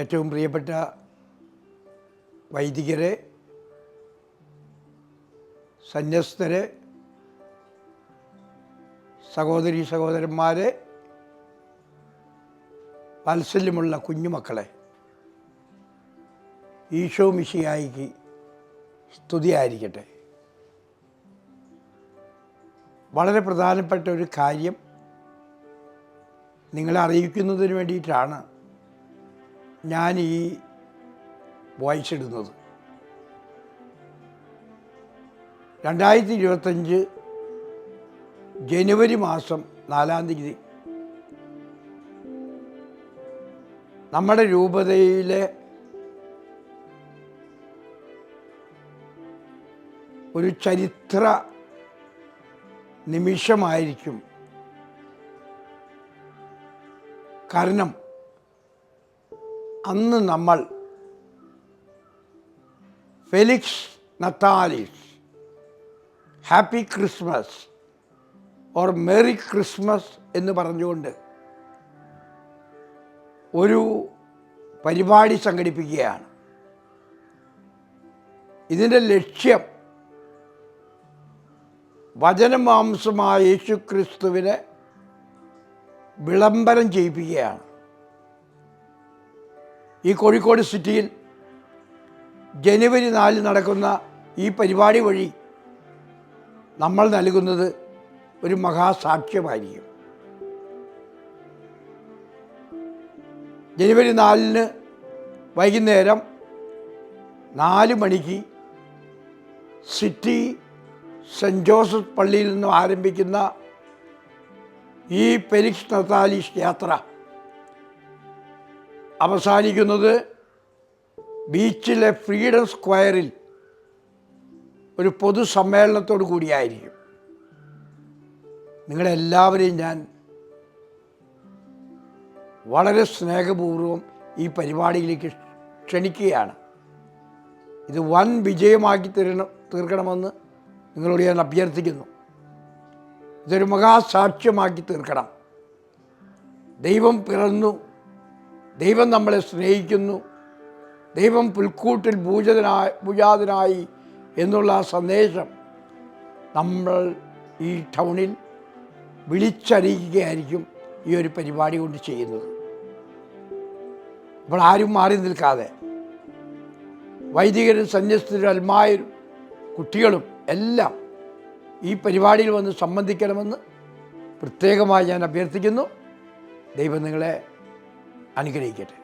ഏറ്റവും പ്രിയപ്പെട്ട വൈദികരെ സന്യസ്തരെ സഹോദരി സഹോദരന്മാരെ വാത്സല്യമുള്ള കുഞ്ഞുമക്കളെ ഈശോ മിശിയായിക്ക് സ്തുതിയായിരിക്കട്ടെ. വളരെ പ്രധാനപ്പെട്ട ഒരു കാര്യം നിങ്ങളെ അറിയിക്കുന്നതിന് വേണ്ടിയിട്ടാണ് ഞാൻ ഈ വോയിസ് ഇടുന്നത് രണ്ടായിരത്തി ഇരുപത്തഞ്ച് ജനുവരി മാസം നാലാം തീയതി നമ്മുടെ രൂപതയിലെ ഒരു ചരിത്ര നിമിഷമായിരിക്കും കാരണം അന്ന് നമ്മൾ felix natalis happy Christmas or merry Christmas എന്ന് പറഞ്ഞുകൊണ്ട് ഒരു പരിപാടി സംഘടിപ്പിക്കുകയാണ്. ഇതിന്റെ ലക്ഷ്യം വചനമാംസമായ യേശു ക്രിസ്തുവിനെ വിളംബരം ചെയ്യിപ്പിക്കുകയാണ്. ഈ കോഴിക്കോട് സിറ്റിയിൽ ജനുവരി നാലിൽ നടക്കുന്ന ഈ പരിപാടി വഴി നമ്മൾ നൽകുന്നത് ഒരു മഹാസാക്ഷ്യമായിരിക്കും. ജനുവരി നാലിന് വൈകുന്നേരം നാല് മണിക്ക് സിറ്റി സെന്റ് ജോസഫ് പള്ളിയിൽ നിന്നും ആരംഭിക്കുന്ന ഈ പെരിക്സ് യാത്ര അവസാനിക്കുന്നത് ബീച്ചിലെ ഫ്രീഡം സ്ക്വയറിൽ ഒരു പൊതുസമ്മേളനത്തോടു കൂടിയായിരിക്കും. നിങ്ങളെല്ലാവരെയും ഞാൻ വളരെ സ്നേഹപൂർവം ഈ പരിപാടിയിലേക്ക് ക്ഷണിക്കുകയാണ്. ഇത് വൻ വിജയമാക്കി തരണം തീർക്കണമെന്ന് നിങ്ങളോട് ഞാൻ അഭ്യർത്ഥിക്കുന്നു. ഇതൊരു മഹാസാക്ഷ്യമാക്കി തീർക്കണം. ദൈവം പിറന്നു ദൈവം നമ്മളെ സ്നേഹിക്കുന്നു. ദൈവം പുൽക്കൂട്ടിൽ പൂജതനായി പൂജാതനായി എന്നുള്ള ആ സന്ദേശം നമ്മൾ ഈ ടൗണിൽ വിളിച്ചറിയിക്കുകയായിരിക്കും ഈ ഒരു പരിപാടി കൊണ്ട് ചെയ്യുന്നത്. അപ്പോൾ ആരും മാറി നിൽക്കാതെ വൈദികരും സന്യസ്തരും അൽമായരും കുട്ടികളും എല്ലാം ഈ പരിപാടിയിൽ വന്ന് സംബന്ധിക്കണമെന്ന് പ്രത്യേകമായി ഞാൻ അഭ്യർത്ഥിക്കുന്നു. ദൈവം നിങ്ങളെ അനുഗ്രഹിക്കട്ടെ